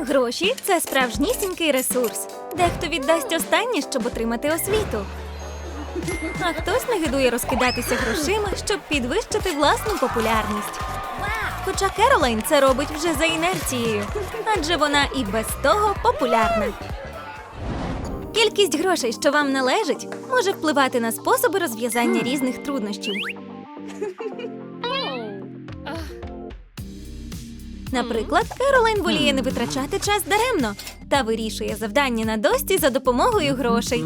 Гроші це справжнісінький ресурс. Дехто віддасть останнє, щоб отримати освіту. А хтось негидує розкидатися грошима, щоб підвищити власну популярність. Хоча Керолайн це робить вже за інерцією, адже вона і без того популярна. Кількість грошей, що вам належить, може впливати на способи розв'язання різних труднощів. Наприклад, Керолайн воліє не витрачати час даремно та вирішує завдання на дошці за допомогою грошей.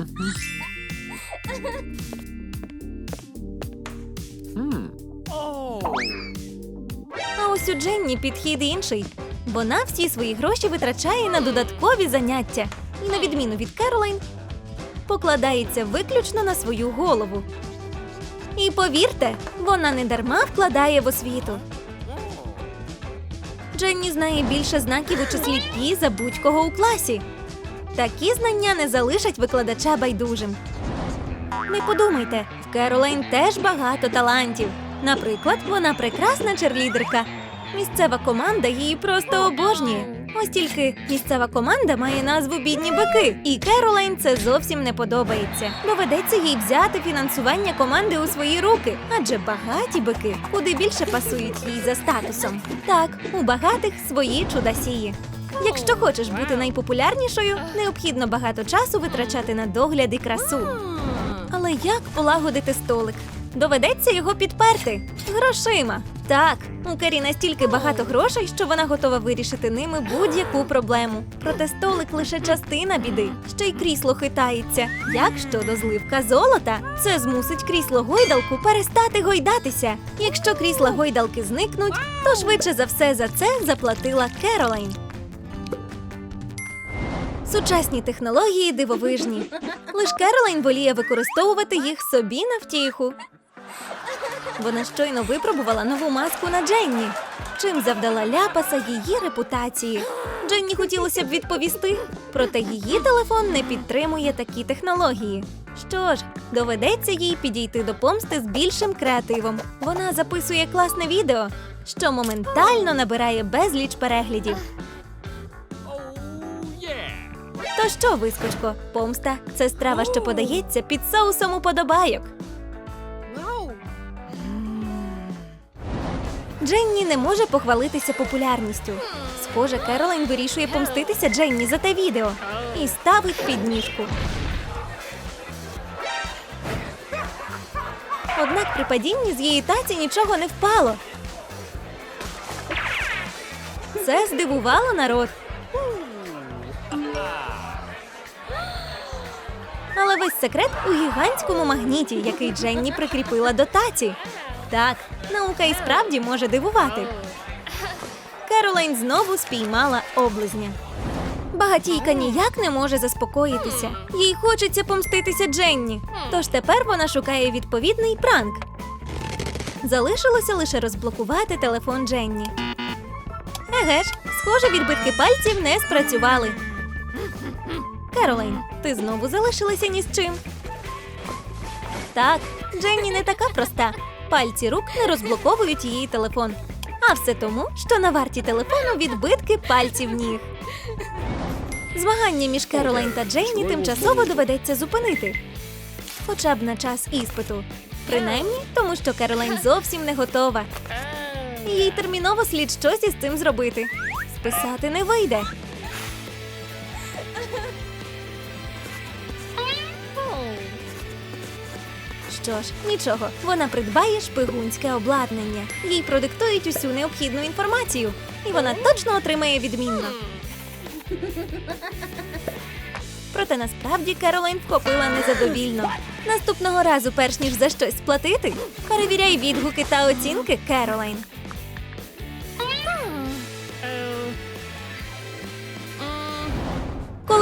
А ось у Дженні підхід інший. Вона всі свої гроші витрачає на додаткові заняття і, на відміну від Керолайн, покладається виключно на свою голову. І повірте, вона не дарма вкладає в освіту. Дженні знає більше знаків у числі пі за будь-кого у класі. Такі знання не залишать викладача байдужим. Не подумайте, в Керолайн теж багато талантів. Наприклад, вона прекрасна черлідерка. Місцева команда її просто обожнює. Ось тільки місцева команда має назву бідні бики, і Керолайн це зовсім не подобається. Доведеться їй взяти фінансування команди у свої руки, адже багаті бики куди більше пасують їй за статусом. Так, у багатих свої чудасії. Якщо хочеш бути найпопулярнішою, необхідно багато часу витрачати на догляд і красу. Але як полагодити столик? Доведеться його підперти грошима. Так, у Кері настільки багато грошей, що вона готова вирішити ними будь-яку проблему. Проте столик лише частина біди. Ще й крісло хитається. Як щодо зливка золота, це змусить крісло гойдалку перестати гойдатися. Якщо крісла гойдалки зникнуть, то швидше за все за це заплатила Керолайн. Сучасні технології дивовижні. Лиш Керолайн воліє використовувати їх собі на втіху. Вона щойно випробувала нову маску на Дженні, чим завдала ляпаса її репутації. Дженні хотілося б відповісти, проте її телефон не підтримує такі технології. Що ж, доведеться їй підійти до помсти з більшим креативом. Вона записує класне відео, що моментально набирає безліч переглядів. То що, вискочко, помста це страва, що подається під соусом уподобайок. Дженні не може похвалитися популярністю. Схоже, Керолайн вирішує помститися Дженні за те відео і ставить підніжку. Однак при падінні з її таці нічого не впало. Це здивувало народ. Але весь секрет у гігантському магніті, який Дженні прикріпила до таці. Так, наука і справді може дивувати. Керолайн знову спіймала облизня. Багатійка ніяк не може заспокоїтися. Їй хочеться помститися Дженні. Тож тепер вона шукає відповідний пранк. Залишилося лише розблокувати телефон Дженні. Еге ж, схоже, відбитки пальців не спрацювали. Керолайн, ти знову залишилася ні з чим. Так, Дженні не така проста. Пальці рук не розблоковують її телефон. А все тому, що на варті телефону відбитки пальців ніг. Змагання між Керолайн та Дженні тимчасово доведеться зупинити. Хоча б на час іспиту. Принаймні, тому що Керолайн зовсім не готова. Їй терміново слід щось із цим зробити. Списати не вийде. Що ж, нічого, вона придбає шпигунське обладнання. Їй продиктують усю необхідну інформацію, і вона точно отримає відмінно. Проте насправді Керолайн вхопила незадовільно. Наступного разу, перш ніж за щось сплатити, перевіряй відгуки та оцінки Керолайн.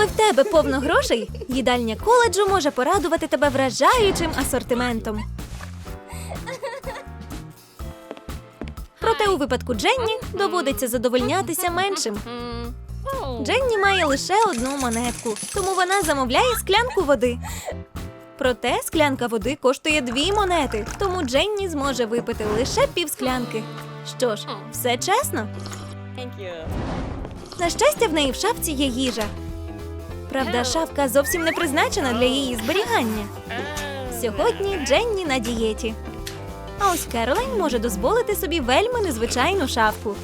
Коли в тебе повно грошей, їдальня коледжу може порадувати тебе вражаючим асортиментом. Проте у випадку Дженні доводиться задовольнятися меншим. Дженні має лише одну монетку, тому вона замовляє склянку води. Проте склянка води коштує дві монети, тому Дженні зможе випити лише пів склянки. Що ж, все чесно? На щастя, в неї в шафці є їжа. Правда, шафка зовсім не призначена для її зберігання. Сьогодні Дженні на дієті. А ось Керолайн може дозволити собі вельми незвичайну шафку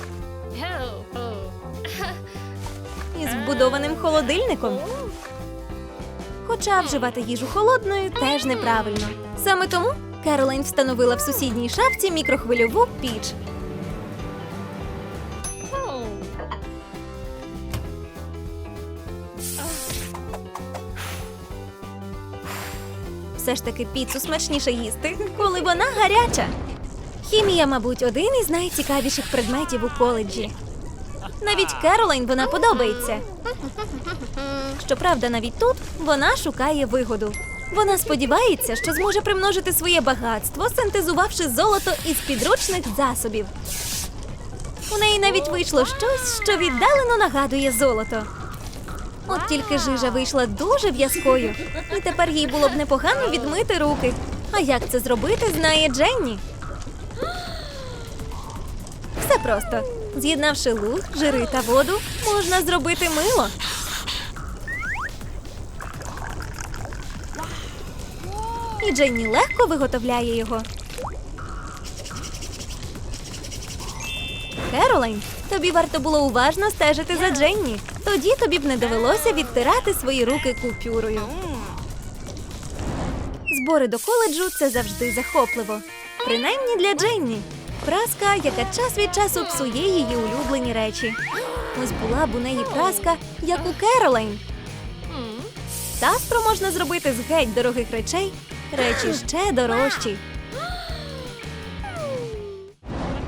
із вбудованим холодильником. Хоча вживати їжу холодною теж неправильно. Саме тому Керолайн встановила в сусідній шафці мікрохвильову піч. Все ж таки піцу смачніше їсти, коли вона гаряча. Хімія, мабуть, один із найцікавіших предметів у коледжі. Навіть Керолайн вона подобається. Щоправда, навіть тут вона шукає вигоду. Вона сподівається, що зможе примножити своє багатство, синтезувавши золото із підручних засобів. У неї навіть вийшло щось, що віддалено нагадує золото. От тільки жижа вийшла дуже в'язкою, і тепер їй було б непогано відмити руки. А як це зробити, знає Дженні. Все просто. З'єднавши лук, жири та воду, можна зробити мило. І Дженні легко виготовляє його. Керолайн, тобі варто було уважно стежити за Дженні. Тоді тобі б не довелося відтирати свої руки купюрою. Збори до коледжу це завжди захопливо. Принаймні для Дженні. Праска, яка час від часу псує її улюблені речі. Ось була б у неї праска, як у Керолайн. Та можна зробити з геть дорогих речей речі ще дорожчі.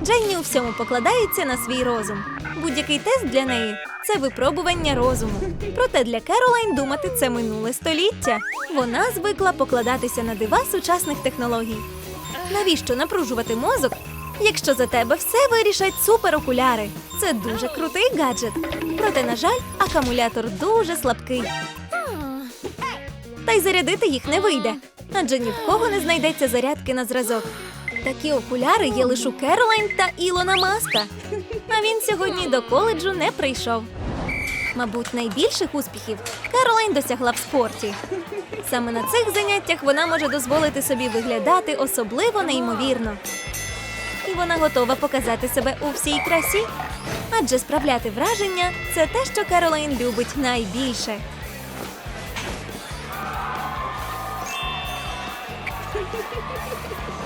Дженні у всьому покладається на свій розум. Будь-який тест для неї це випробування розуму. Проте для Керолайн думати це минуле століття. Вона звикла покладатися на дива сучасних технологій. Навіщо напружувати мозок, якщо за тебе все вирішать суперокуляри? Це дуже крутий гаджет. Проте, на жаль, акумулятор дуже слабкий. Та й зарядити їх не вийде, адже ні в кого не знайдеться зарядки на зразок. Такі окуляри є лише у Керолайн та Ілона Маска. А він сьогодні до коледжу не прийшов. Мабуть, найбільших успіхів Керолайн досягла в спорті. Саме на цих заняттях вона може дозволити собі виглядати особливо неймовірно. І вона готова показати себе у всій красі. Адже справляти враження це те, що Керолайн любить найбільше.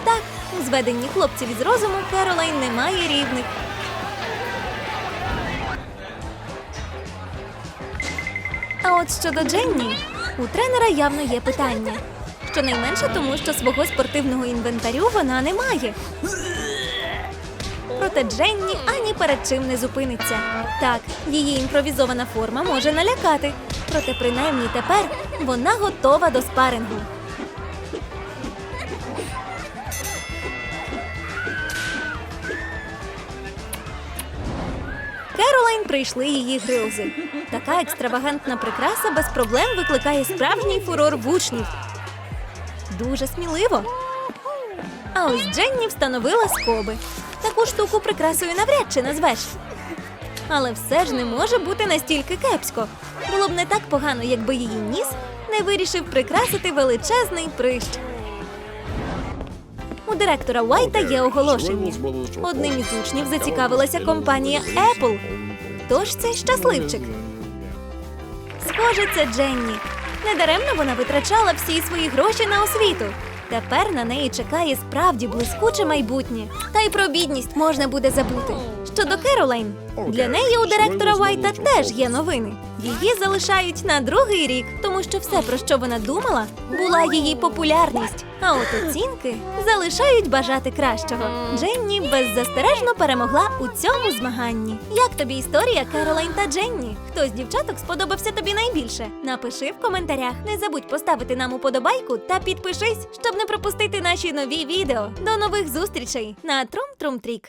Так, у зведенні хлопців із розуму Керолайн не має рівних. А от щодо Дженні, у тренера явно є питання. Щонайменше тому, що свого спортивного інвентарю вона не має. Проте Дженні ані перед чим не зупиниться. Так, її імпровізована форма може налякати. Проте, принаймні тепер вона готова до спарингу. Керолайн прийшли її грилзи. Така екстравагантна прикраса без проблем викликає справжній фурор в учнів. Дуже сміливо. А ось Дженні встановила скоби. Таку штуку прикрасою навряд чи назвеш. Але все ж не може бути настільки кепсько. Було б не так погано, якби її ніс не вирішив прикрасити величезний прищ. У директора Уайта є оголошення. Одним із учнів зацікавилася компанія Apple. Тож цей щасливчик. Схоже, це Дженні. Недаремно вона витрачала всі свої гроші на освіту. Тепер на неї чекає справді блискуче майбутнє. Та й про бідність можна буде забути. Щодо Керолайн, для неї у директора Уайта теж є новини. Її залишають на другий рік, тому що все, про що вона думала, була її популярність. А от оцінки залишають бажати кращого. Дженні беззастережно перемогла у цьому змаганні. Як тобі історія Керолайн та Дженні? Хто з дівчаток сподобався тобі найбільше? Напиши в коментарях. Не забудь поставити нам уподобайку та підпишись, щоб не пропустити наші нові відео. До нових зустрічей на Трум Трум Трік.